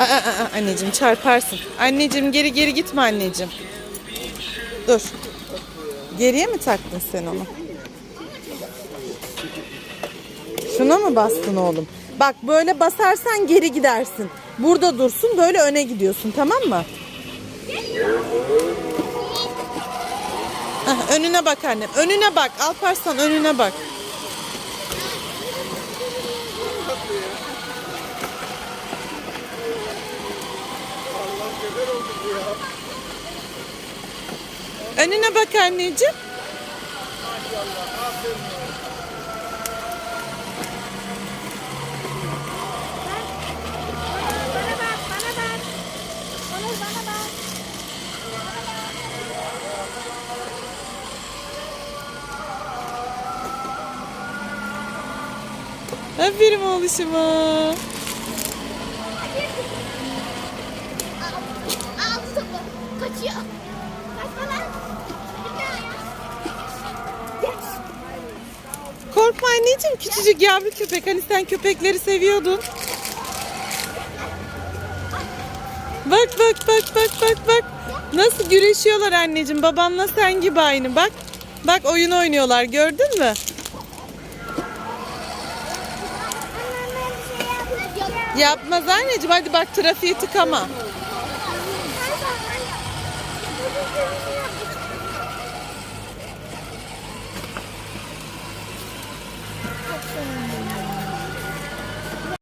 Aa, aa, anneciğim çarparsın. Anneciğim geri geri gitme anneciğim. Dur. Geriye mi taktın sen onu? Şuna mı bastın oğlum? Bak böyle basarsan geri gidersin. Burada dursun böyle öne gidiyorsun tamam mı? Hah, önüne bak annem. Önüne bak. Alparslan önüne bak. Önüne bak anneciğim. Bana bak, bana bak. Onur bana bak. Aferin oğluşuma. Kaçıyor. Kaçma lan. Korkma anneciğim küçücük yavru köpek. Hani sen köpekleri seviyordun. Bak bak bak bak bak bak. Nasıl güreşiyorlar anneciğim. Babanla sen gibi aynı bak. Bak oyun oynuyorlar gördün mü? Yapmaz anneciğim hadi bak trafiği tıkama.